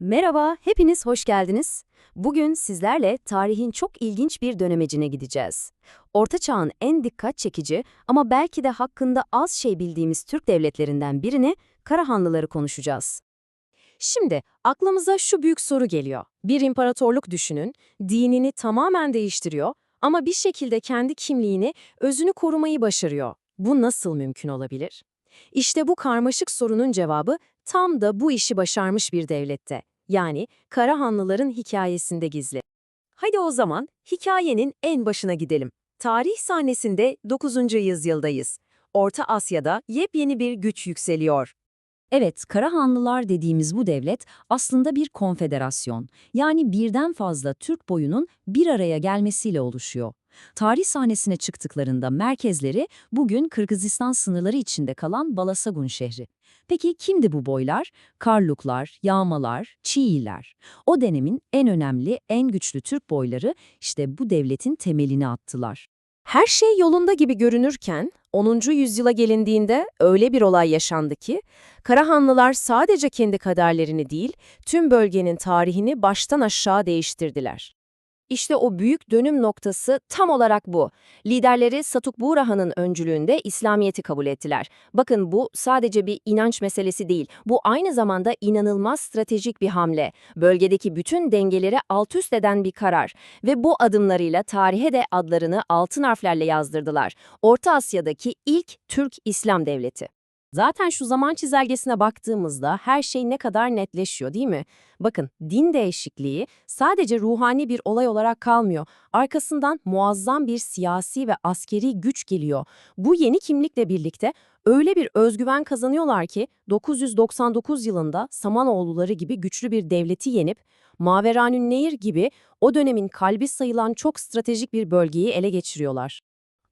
Merhaba, hepiniz hoş geldiniz. Bugün sizlerle tarihin çok ilginç bir dönemecine gideceğiz. Orta Çağ'ın en dikkat çekici ama belki de hakkında az şey bildiğimiz Türk devletlerinden birini, Karahanlıları konuşacağız. Şimdi aklımıza şu büyük soru geliyor. Bir imparatorluk düşünün, dinini tamamen değiştiriyor ama bir şekilde kendi kimliğini, özünü korumayı başarıyor. Bu nasıl mümkün olabilir? İşte bu karmaşık sorunun cevabı tam da bu işi başarmış bir devlette. Yani Karahanlıların hikayesinde gizli. Hadi o zaman hikayenin en başına gidelim. Tarih sahnesinde 9. yüzyıldayız. Orta Asya'da yepyeni bir güç yükseliyor. Evet, Karahanlılar dediğimiz bu devlet aslında bir konfederasyon. Yani birden fazla Türk boyunun bir araya gelmesiyle oluşuyor. Tarih sahnesine çıktıklarında merkezleri bugün Kırgızistan sınırları içinde kalan Balasagun şehri. Peki kimdi bu boylar? Karluklar, Yağmalar, Çiğiler. O dönemin en önemli, en güçlü Türk boyları işte bu devletin temelini attılar. Her şey yolunda gibi görünürken 10. yüzyıla gelindiğinde öyle bir olay yaşandı ki Karahanlılar sadece kendi kaderlerini değil tüm bölgenin tarihini baştan aşağı değiştirdiler. İşte o büyük dönüm noktası tam olarak bu. Liderleri Satuk Buğrahan'ın öncülüğünde İslamiyet'i kabul ettiler. Bakın bu sadece bir inanç meselesi değil. Bu aynı zamanda inanılmaz stratejik bir hamle. Bölgedeki bütün dengeleri alt üst eden bir karar. Ve bu adımlarıyla tarihe de adlarını altın harflerle yazdırdılar. Orta Asya'daki ilk Türk İslam Devleti. Zaten şu zaman çizelgesine baktığımızda her şey ne kadar netleşiyor değil mi? Bakın din değişikliği sadece ruhani bir olay olarak kalmıyor. Arkasından muazzam bir siyasi ve askeri güç geliyor. Bu yeni kimlikle birlikte öyle bir özgüven kazanıyorlar ki 999 yılında Samanoğulları gibi güçlü bir devleti yenip Maveranün Nehir gibi o dönemin kalbi sayılan çok stratejik bir bölgeyi ele geçiriyorlar.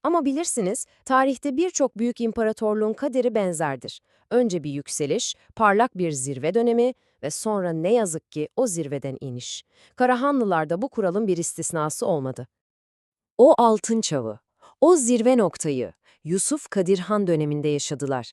Ama bilirsiniz, tarihte birçok büyük imparatorluğun kaderi benzerdir. Önce bir yükseliş, parlak bir zirve dönemi ve sonra ne yazık ki o zirveden iniş. Karahanlılarda bu kuralın bir istisnası olmadı. O altın çağı, o zirve noktayı Yusuf Kadirhan döneminde yaşadılar.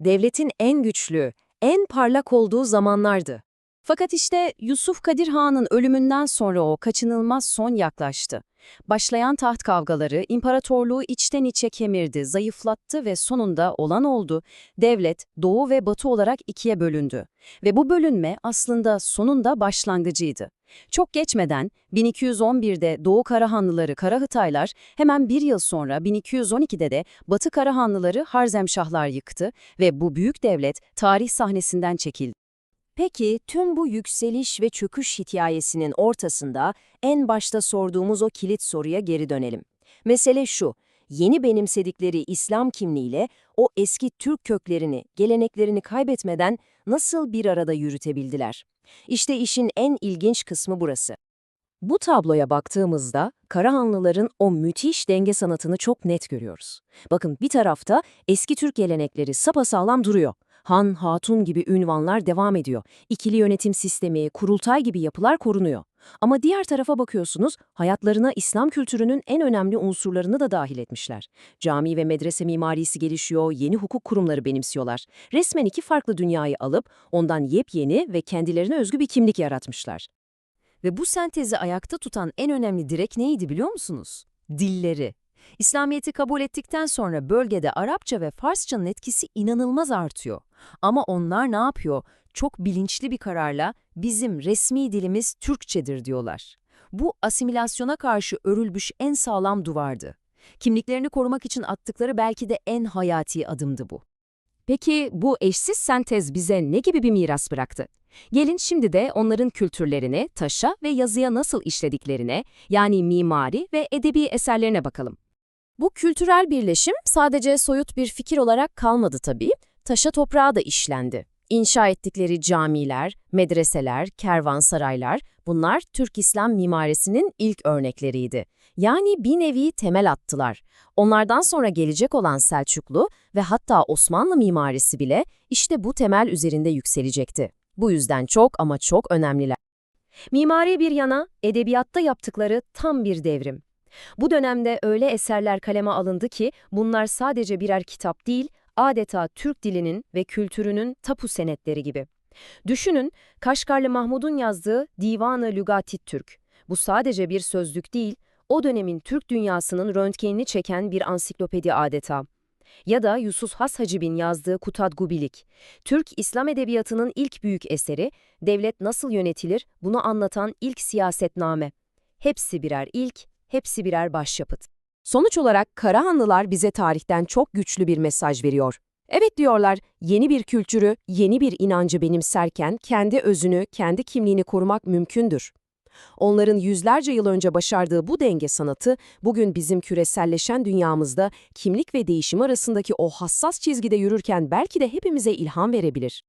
Devletin en güçlü, en parlak olduğu zamanlardı. Fakat işte Yusuf Kadir Han'ın ölümünden sonra o kaçınılmaz son yaklaştı. Başlayan taht kavgaları imparatorluğu içten içe kemirdi, zayıflattı ve sonunda olan oldu. Devlet doğu ve batı olarak ikiye bölündü. Ve bu bölünme aslında sonunda başlangıcıydı. Çok geçmeden 1211'de Doğu Karahanlıları Karahıtaylar, hemen bir yıl sonra 1212'de de Batı Karahanlıları Harzemşahlar yıktı ve bu büyük devlet tarih sahnesinden çekildi. Peki tüm bu yükseliş ve çöküş hikayesinin ortasında en başta sorduğumuz o kilit soruya geri dönelim. Mesele şu, yeni benimsedikleri İslam kimliğiyle o eski Türk köklerini, geleneklerini kaybetmeden nasıl bir arada yürütebildiler? İşte işin en ilginç kısmı burası. Bu tabloya baktığımızda Karahanlıların o müthiş denge sanatını çok net görüyoruz. Bakın bir tarafta eski Türk gelenekleri sapasağlam duruyor. Han, hatun gibi ünvanlar devam ediyor. İkili yönetim sistemi, kurultay gibi yapılar korunuyor. Ama diğer tarafa bakıyorsunuz, hayatlarına İslam kültürünün en önemli unsurlarını da dahil etmişler. Cami ve medrese mimarisi gelişiyor, yeni hukuk kurumları benimsiyorlar. Resmen iki farklı dünyayı alıp ondan yepyeni ve kendilerine özgü bir kimlik yaratmışlar. Ve bu sentezi ayakta tutan en önemli direk neydi biliyor musunuz? Dilleri. İslamiyet'i kabul ettikten sonra bölgede Arapça ve Farsçanın etkisi inanılmaz artıyor. Ama onlar ne yapıyor? Çok bilinçli bir kararla bizim resmi dilimiz Türkçedir diyorlar. Bu asimilasyona karşı örülmüş en sağlam duvardı. Kimliklerini korumak için attıkları belki de en hayati adımdı bu. Peki bu eşsiz sentez bize ne gibi bir miras bıraktı? Gelin şimdi de onların kültürlerini taşa ve yazıya nasıl işlediklerine, yani mimari ve edebi eserlerine bakalım. Bu kültürel birleşim sadece soyut bir fikir olarak kalmadı tabii, taşa toprağa da işlendi. İnşa ettikleri camiler, medreseler, kervansaraylar, bunlar Türk İslam mimarisinin ilk örnekleriydi. Yani bir nevi temel attılar. Onlardan sonra gelecek olan Selçuklu ve hatta Osmanlı mimarisi bile işte bu temel üzerinde yükselecekti. Bu yüzden çok ama çok önemliler. Mimari bir yana, edebiyatta yaptıkları tam bir devrim. Bu dönemde öyle eserler kaleme alındı ki bunlar sadece birer kitap değil, adeta Türk dilinin ve kültürünün tapu senetleri gibi. Düşünün, Kaşgarlı Mahmud'un yazdığı Divan-ı Lügati Türk. Bu sadece bir sözlük değil, o dönemin Türk dünyasının röntgenini çeken bir ansiklopedi adeta. Ya da Yusuf Has Hacib'in yazdığı Kutad Gubilik. Türk İslam Edebiyatı'nın ilk büyük eseri, devlet nasıl yönetilir bunu anlatan ilk siyasetname. Hepsi birer ilk, hepsi birer başyapıt. Sonuç olarak Karahanlılar bize tarihten çok güçlü bir mesaj veriyor. Evet diyorlar, yeni bir kültürü, yeni bir inancı benimserken kendi özünü, kendi kimliğini korumak mümkündür. Onların yüzlerce yıl önce başardığı bu denge sanatı, bugün bizim küreselleşen dünyamızda kimlik ve değişim arasındaki o hassas çizgide yürürken belki de hepimize ilham verebilir.